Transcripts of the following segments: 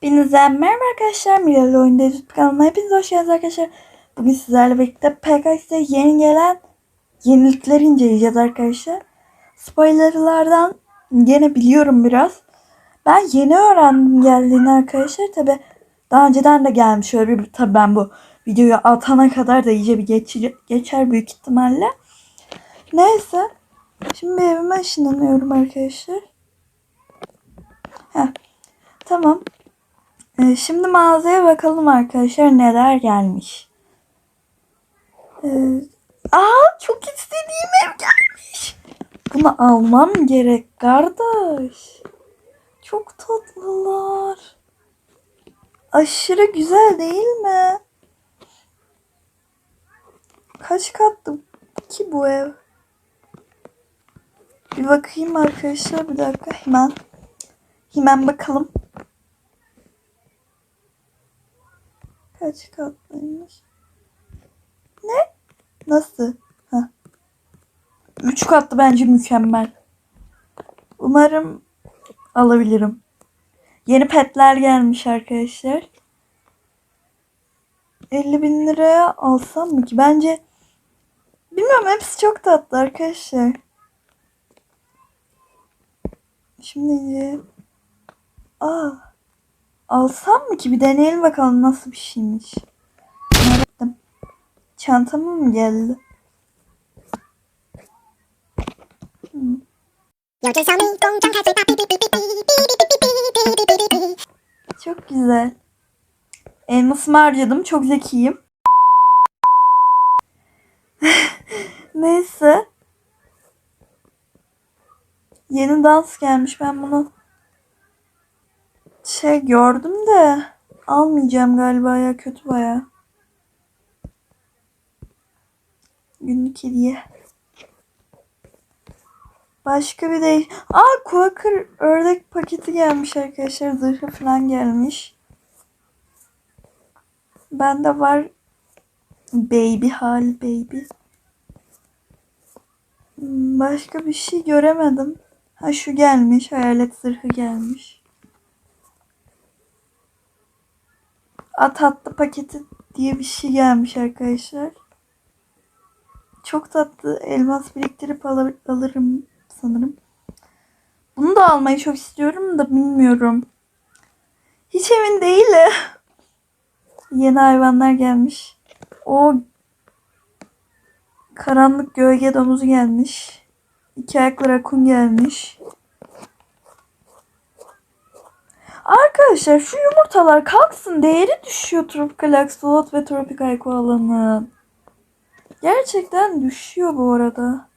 Hepinize merhaba arkadaşlar. Miral Oyunda YouTube kanalıma hepiniz hoş geldiniz arkadaşlar. Bugün sizlerle birlikte PKX'de yeni gelen yenilikleri inceleyeceğiz arkadaşlar. Spoilerlardan gene biliyorum biraz. Ben yeni öğrendim geldiğini arkadaşlar. Tabi daha önceden de gelmiş. Öyle bir tabi ben bu videoyu atana kadar da iyice bir geçer, geçer büyük ihtimalle. Neyse. Şimdi evime ışınlanıyorum arkadaşlar. Heh. Tamam. Ee, şimdi mağazaya bakalım arkadaşlar neler gelmiş. Ee, aa çok istediğim ev gelmiş. Bunu almam gerek kardeş. Çok tatlılar. Aşırı güzel değil mi? Kaç katlı ki bu ev? Bir bakayım arkadaşlar bir dakika hemen. Hemen bakalım. Kaç katlıymış? Ne? Nasıl? Heh. Üç katlı bence mükemmel. Umarım alabilirim. Yeni petler gelmiş arkadaşlar. 50 bin liraya alsam mı ki? Bence bilmiyorum hepsi çok tatlı arkadaşlar. Şimdi Aa Alsam mı ki? Bir deneyelim bakalım nasıl bir şeymiş. Merak Çantama mı geldi? Çok güzel. Elmasımı harcadım. Çok zekiyim. Neyse. Yeni dans gelmiş. Ben bunu şey gördüm de almayacağım galiba ya kötü baya. Günlük hediye. Başka bir de Aa Quaker ördek paketi gelmiş arkadaşlar. Zırhı falan gelmiş. Bende var baby hal baby. Hmm, Başka bir şey göremedim. Ha şu gelmiş. Hayalet zırhı gelmiş. At hattı paketi diye bir şey gelmiş arkadaşlar. Çok tatlı elmas biriktirip alır, alırım sanırım. Bunu da almayı çok istiyorum da bilmiyorum. Hiç emin değilim. Yeni hayvanlar gelmiş. O karanlık gölge domuzu gelmiş. İki ayaklı rakun gelmiş. Arkadaşlar şu yumurtalar kalksın değeri düşüyor Tropical Axolot ve Tropical Koala'nın. Gerçekten düşüyor bu arada.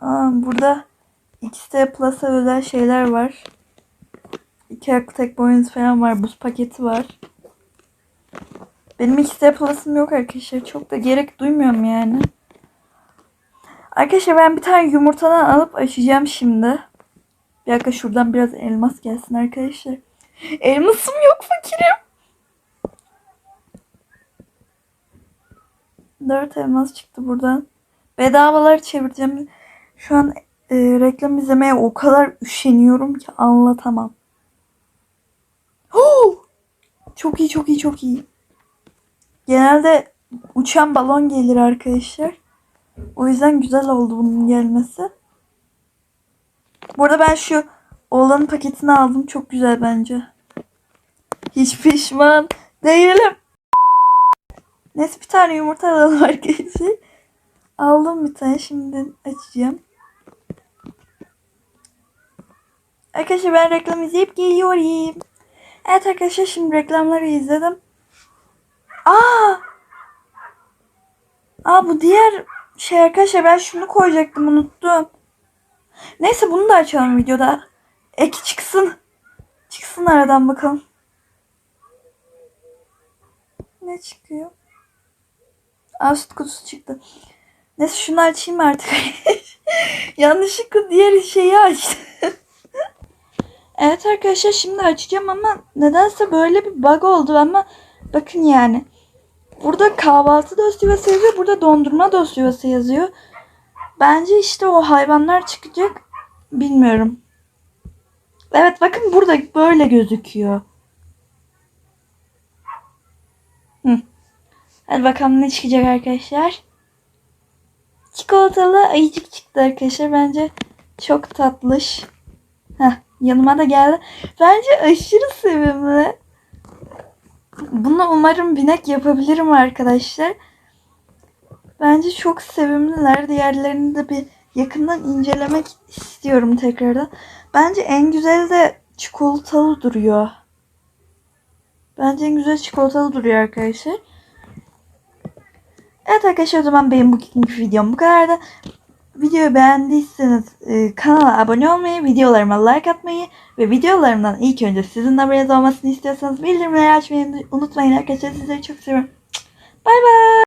Aa, burada XT Plus'a özel şeyler var. İki ayaklı tek boyunuz falan var. Buz paketi var. Benim XT Plus'ım yok arkadaşlar. Çok da gerek duymuyorum yani. Arkadaşlar ben bir tane yumurtadan alıp açacağım şimdi. Bir dakika şuradan biraz elmas gelsin arkadaşlar. Elmasım yok fakirim. Dört elmas çıktı buradan. Bedavaları çevireceğim. Şu an e, reklam izlemeye o kadar üşeniyorum ki anlatamam. Oh! Çok iyi çok iyi çok iyi. Genelde uçan balon gelir arkadaşlar. O yüzden güzel oldu bunun gelmesi. Bu arada ben şu oğlanın paketini aldım. Çok güzel bence. Hiç pişman değilim. Neyse bir tane yumurta alalım arkadaşlar. Aldım bir tane. Şimdi açacağım. Arkadaşlar ben reklam izleyip geliyorum. Evet arkadaşlar şimdi reklamları izledim. Aa! Aa bu diğer şey arkadaşlar ben şunu koyacaktım unuttum. Neyse bunu da açalım videoda. Eki çıksın. Çıksın aradan bakalım. Ne çıkıyor? Aa süt kutusu çıktı. Neyse şunu açayım artık. Yanlışlıkla diğer şeyi açtım. evet arkadaşlar şimdi açacağım ama nedense böyle bir bug oldu ama bakın yani. Burada kahvaltı dosyası yazıyor. Burada dondurma dosyası yazıyor. Bence işte o hayvanlar çıkacak. Bilmiyorum. Evet bakın burada böyle gözüküyor. Hı. Hadi bakalım ne çıkacak arkadaşlar. Çikolatalı ayıcık çıktı arkadaşlar. Bence çok tatlış. Heh, yanıma da geldi. Bence aşırı sevimli. Bunu umarım binek yapabilirim arkadaşlar. Bence çok sevimliler. Diğerlerini de bir yakından incelemek istiyorum tekrardan. Bence en güzeli de çikolatalı duruyor. Bence en güzel çikolatalı duruyor arkadaşlar. Evet arkadaşlar o zaman benim bugünkü videom bu kadardı. Videoyu beğendiyseniz e, kanala abone olmayı, videolarıma like atmayı ve videolarımdan ilk önce sizin haberiniz olmasını istiyorsanız bildirimleri açmayı unutmayın arkadaşlar. Sizleri çok seviyorum. Bay bay.